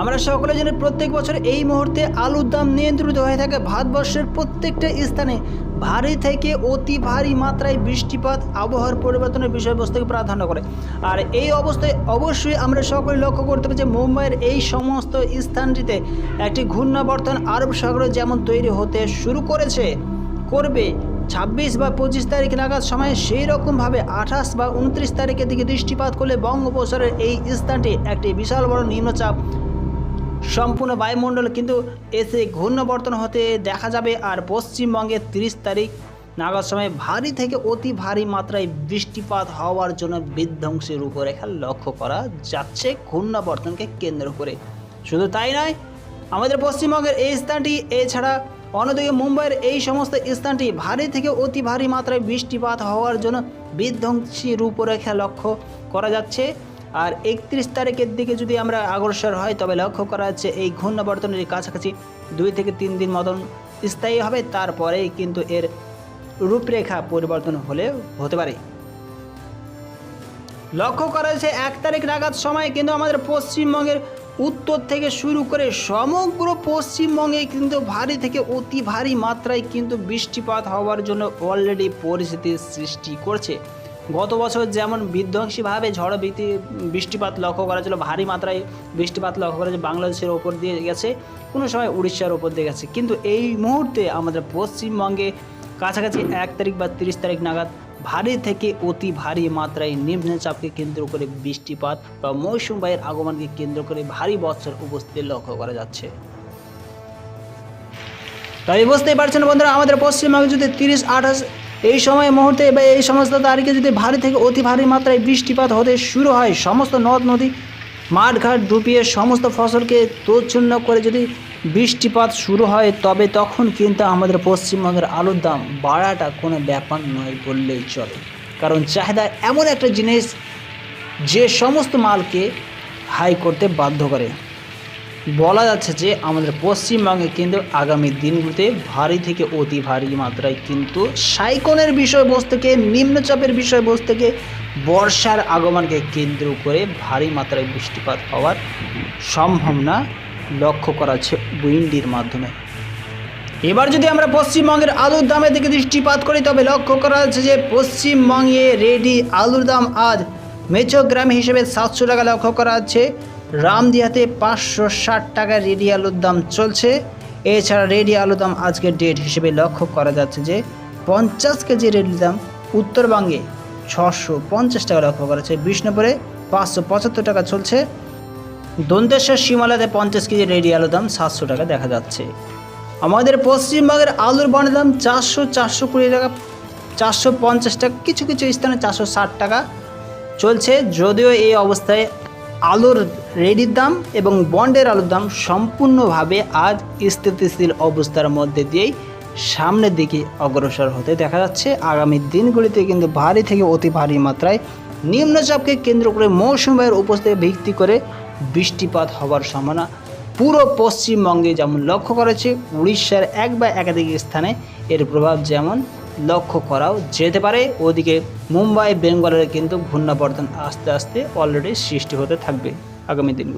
আমরা সকলে জানি প্রত্যেক বছর এই মুহূর্তে আলুর দাম নিয়ন্ত্রিত হয়ে থাকে। ভারতবর্ষের প্রত্যেকটা স্থানে ভারী থেকে অতি ভারী মাত্রায় বৃষ্টিপাত আবহাওয়ার পরিবর্তনের বিষয়বস্তুকে প্রাধান্য করে। আর এই অবস্থায় অবশ্যই আমরা সকলে লক্ষ্য করতে পারি যে মুম্বাইয়ের এই সমস্ত স্থানটিতে একটি ঘূর্ণাবর্তন আরব সাগরে যেমন তৈরি হতে শুরু করেছে, করবে ছাব্বিশ বা পঁচিশ তারিখ নাগাদ সময়, সেই রকমভাবে আঠাশ বা উনত্রিশ তারিখের দিকে দৃষ্টিপাত করলে বঙ্গোপসাগরের এই স্থানটি একটি বিশাল বড় নিম্নচাপ সম্পূর্ণ বায়ুমণ্ডল কিন্তু এসে ঘূর্ণবর্তন হতে দেখা যাবে আর পশ্চিমবঙ্গে তিরিশ তারিখ নাগাদ সময় ভারী থেকে অতি ভারী মাত্রায় বৃষ্টিপাত হওয়ার জন্য বিধ্বংসী রূপরেখা লক্ষ্য করা যাচ্ছে ঘূর্ণাবর্তনকে কেন্দ্র করে। শুধু তাই নয়, আমাদের পশ্চিমবঙ্গের এই স্থানটি, এছাড়া অন্যদিকে মুম্বাইয়ের এই সমস্ত স্থানটি ভারী থেকে অতি ভারী মাত্রায় বৃষ্টিপাত হওয়ার জন্য বিধ্বংসী রূপরেখা লক্ষ্য করা যাচ্ছে। আর একত্রিশ তারিখের দিকে যদি আমরা অগ্রসর হয়, তবে লক্ষ্য করা যাচ্ছে এই ঘূর্ণাবর্তনের কাছাকাছি দুই থেকে তিন দিন মতন স্থায়ী হবে। তারপরেই কিন্তু এর রূপরেখা পরিবর্তন হলে হতে পারে। লক্ষ্য করা যাচ্ছে এক তারিখ নাগাদ সময় কিন্তু আমাদের পশ্চিমবঙ্গের উত্তর থেকে শুরু করে সমগ্র পশ্চিমবঙ্গে কিন্তু ভারী থেকে অতি ভারী মাত্রায় কিন্তু বৃষ্টিপাত হওয়ার জন্য অলরেডি পরিস্থিতির সৃষ্টি করছে। গত বছর যেমন বিধ্বংসীভাবে ঝড় বৃষ্টি বৃষ্টিপাত লক্ষ্য করা ছিল, ভারী মাত্রায় বৃষ্টিপাত লক্ষ্য করা বাংলাদেশের ওপর দিয়ে গেছে, কোনো সময় উড়িষ্যার ওপর দিয়ে গেছে। কিন্তু এই মুহূর্তে আমাদের পশ্চিমবঙ্গে কাছাকাছি এক তারিখ বা তিরিশ তারিখ নাগাদ ভারী থেকে অতি ভারী মাত্রায় নিম্নচাপকে কেন্দ্র করে বৃষ্টিপাত বা মৌসুম বায়ুর আগমনকে কেন্দ্র করে ভারী বৎসর উপস্থিতি লক্ষ্য করা যাচ্ছে। তাই বুঝতেই পারছেন বন্ধুরা, আমাদের পশ্চিমবঙ্গে যদি তিরিশ, আঠাশ এই সময় মুহূর্তে বা এই সমস্ত তারিখে যদি ভারী থেকে অতি ভারী মাত্রায় বৃষ্টিপাত হতে শুরু হয়, সমস্ত নদ, নদী, মাঠঘাট ডুবিয়ে সমস্ত ফসলকে তোচ্ছন্ন করে যদি বৃষ্টিপাত শুরু হয়, তবে তখন কিন্তু আমাদের পশ্চিমবঙ্গের আলুর দাম বাড়াটা কোনো ব্যাপার নয় বললেই চলে। কারণ চাহিদা এমন একটা জিনিস যে সমস্ত মালকে হাই করতে বাধ্য করে। বলা যাচ্ছে যে আমাদের পশ্চিমবঙ্গে কিন্তু আগামী দিনগুলোতে ভারী থেকে অতি ভারী মাত্রায় কিন্তু সাইকনের বিষয়বস্তুকে, নিম্নচাপের বিষয়বস্তুকে, বর্ষার আগমনকে কেন্দ্র করে ভারী মাত্রায় বৃষ্টিপাত হওয়ার সম্ভাবনা লক্ষ্য করা হচ্ছে উইন্ডির মাধ্যমে। এবার যদি আমরা পশ্চিমবঙ্গের আলুর দামের দিকে দৃষ্টিপাত করি, তবে লক্ষ্য করা যাচ্ছে যে পশ্চিমবঙ্গে রেডি আলুর দাম আজ মেচো গ্রাম হিসেবে সাতশো টাকা লক্ষ্য করা যাচ্ছে রামদিয়াতে পাঁচশো ষাট টাকা রেডি আলুর দাম চলছে। এছাড়া রেডি আলুর দাম আজকের ডেট হিসেবে লক্ষ্য করা যাচ্ছে যে, পঞ্চাশ কেজি রেডির দাম উত্তরবঙ্গে ছশো পঞ্চাশ টাকা লক্ষ্য করা যাচ্ছে। বিষ্ণুপুরে পাঁচশো পঁচাত্তর টাকা চলছে। দন্তেশ্বর সীমালাতে পঞ্চাশ কেজি রেডি আলুর দাম সাতশো টাকা দেখা যাচ্ছে। আমাদের পশ্চিমবঙ্গের আলুর বনের দাম চারশো চারশো কুড়ি টাকা, চারশো পঞ্চাশ টাকা, কিছু কিছু স্থানে চারশো ষাট টাকা চলছে। যদিও এই অবস্থায় আলুর রেডির দাম এবং বন্ডের আলুর দাম সম্পূর্ণভাবে আজ স্থিতিশীল অবস্থার মধ্যে দিয়েই সামনের দিকে অগ্রসর হতে দেখা যাচ্ছে। আগামী দিনগুলিতে কিন্তু ভারী থেকে অতি ভারী মাত্রায় নিম্নচাপকে কেন্দ্র করে মৌসুম বায়ুর উপস্থিতি ভিত্তি করে বৃষ্টিপাত হওয়ার সম্ভাবনা পুরো পশ্চিমবঙ্গে যেমন লক্ষ্য করেছে, উড়িষ্যার এক বা একাধিক স্থানে এর প্রভাব যেমন লক্ষ্য করাও যেতে পারে। ওদিকে মুম্বাই, বেঙ্গলের কিন্তু ঘূর্ণাবর্তন আস্তে আস্তে অলরেডি সৃষ্টি হতে থাকবে। আগামী দিনগুলো